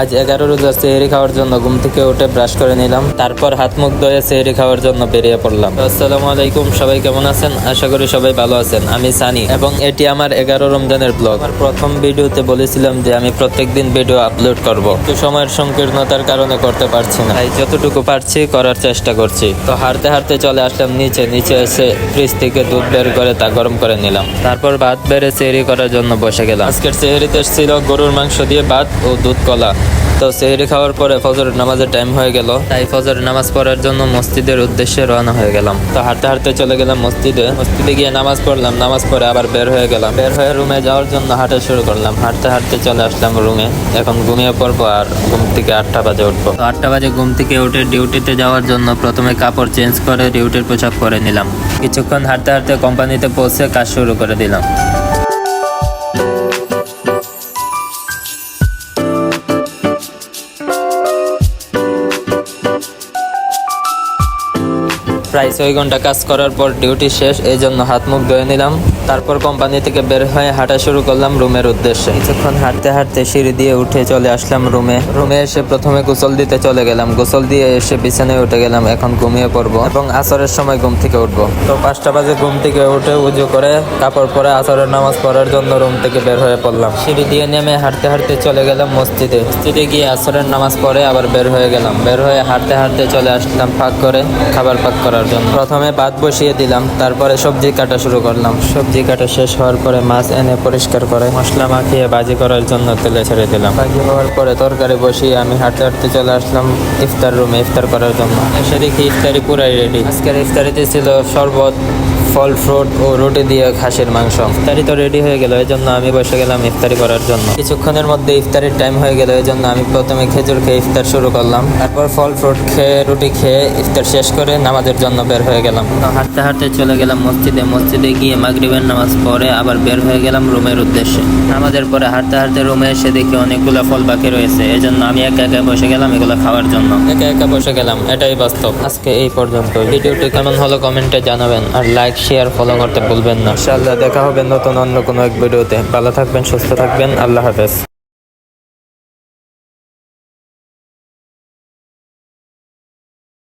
আজ এগারো রোজা সেহরি খাওয়ার জন্য ঘুম থেকে উঠে ব্রাশ করে নিলাম। তারপর হাত মুখ ধুয়ে সেহরি খাওয়ার জন্য বেরিয়ে পড়লাম। আসসালামু আলাইকুম, সবাই কেমন আছেন? আশা করি সবাই ভালো আছেন। আমি সানি এবং এটি আমার এগারো রমজানের ব্লগ। আমার প্রথম ভিডিওতে বলেছিলাম যে আমি প্রত্যেকদিন ভিডিও আপলোড করব। তো সময়ের সংকীর্ণতার কারণে করতে পারছি না। তাই যতটুকু পারছি করার চেষ্টা করছি। তো হারতে হারতে চলে আসলাম নিচে। নিচে এসে ফ্রিজ থেকে দুধ বের করে তা গরম করে নিলাম। তারপর ভাত বেড়ে সেহরি করার জন্য বসে গেলাম। আজকের সেহরিতে ছিল গরুর মাংস দিয়ে ভাত ও দুধ কলা। তো সেহরি খাওয়ার পরে ফজরের নামাজের টাইম হয়ে গেল। তাই ফজরের নামাজ পড়ার জন্য মসজিদের উদ্দেশ্যে রওনা হয়ে গেলাম। তো হাঁটতে হাঁটতে চলে গেলাম মসজিদে। মসজিদে গিয়ে নামাজ পড়লাম, নামাজ পড়ে আবার বের হয়ে গেলাম। বের হয়ে রুমে যাওয়ার জন্য হাঁটা শুরু করলাম। হাঁটতে হাঁটতে চলে আসলাম রুমে এখন ঘুমিয়ে পড়ব আর ঘুম থেকে আটটা বাজে উঠবো। আটটা বাজে ঘুম থেকে উঠে ডিউটিতে যাওয়ার জন্য প্রথমে কাপড় চেঞ্জ করে ডিউটির পোশাক পরে নিলাম। কিছুক্ষণ হাঁটতে হাঁটতে কোম্পানিতে পৌঁছে কাজ শুরু করে দিলাম। প্রায় ছয় ঘণ্টা কাজ করার পর ডিউটি শেষ এই জন্য হাত মুখ ধুয়ে নিলাম। তারপর কোম্পানি থেকে বের হয়ে হাঁটা শুরু করলাম রুমের উদ্দেশ্যে। কিছুক্ষণ হাঁটতে হাঁটতে সিঁড়ি দিয়ে উঠে চলে আসলাম রুমে। রুমে এসে প্রথমে গোসল দিতে চলে গেলাম। গোসল দিয়ে এসে বিছানায় উঠে গেলাম। এখন ঘুমিয়ে পড়ব এবং আসরের সময় ঘুম থেকে উঠবো। তো পাঁচটা বাজে ঘুম থেকে উঠে উজু করে কাপড় পরে আসরের নামাজ পড়ার জন্য রুম থেকে বের হয়ে পড়লাম। সিঁড়ি দিয়ে নেমে হাঁটতে হাঁটতে চলে গেলাম মসজিদে। মসজিদে গিয়ে আসরের নামাজ পড়ে আবার বের হয়ে গেলাম। বের হয়ে হাঁটতে হাঁটতে চলে আসলাম ফাঁক করে, খাবার পাক করার জন্য। প্রথমে ভাত বসিয়ে দিলাম, তারপরে সবজি কাটা শুরু করলাম। সবজি কাটা শেষ হওয়ার পরে মাছ এনে পরিষ্কার করে মশলা মাখিয়ে ভাজি করার জন্য তেলে ছেড়ে দিলাম। ভাজি হওয়ার পরে তরকারি বসিয়ে আমি হাঁটতে হাঁটতে চলে আসলাম ইফতার রুমে ইফতার করার জন্য। এসে দেখি ইফতারি পুরাই রেডি আজকের ইফতারিতে ছিল শরবত ফল ফ্রুট ও রুটি দিয়ে খাসির মাংস। ইফতারি তো রেডি হয়ে গেল এই জন্য আমি বসে গেলাম ইফতারি করার জন্য। কিছুক্ষণের মধ্যে ইফতারির টাইম হয়ে গেল এই জন্য আমি প্রথমে খেজুর খেয়ে ইফতার শুরু করলাম। তারপর ফল ফ্রুট খেয়ে রুটি খেয়ে ইফতার শেষ করে নামাজের জন্য বের হয়ে গেলাম। হাঁটতে হাঁটতে চলে গেলাম মসজিদে। মসজিদে গিয়ে মাগরিবের নামাজ পড়ে আবার বের হয়ে গেলাম রুমের উদ্দেশ্যে। নামাজের পরে হাঁটতে হাঁটতে রুমে এসে দেখি অনেকগুলো ফল বাকি রয়েছে এই জন্য আমি একা একা বসে গেলাম এগুলো খাওয়ার জন্য। একা একা বসে গেলাম এটাই বাস্তব। আজকে এই পর্যন্ত ভিডিওটি কেমন হলো কমেন্টে জানাবেন আর লাইক শেয়ার ফলো করতে ভুলবেন না। ইনশাআল্লাহ, দেখা হবে নতুন অন্য কোনো এক ভিডিওতে। ভালো থাকবেন, সুস্থ থাকবেন। আল্লাহ হাফেজ।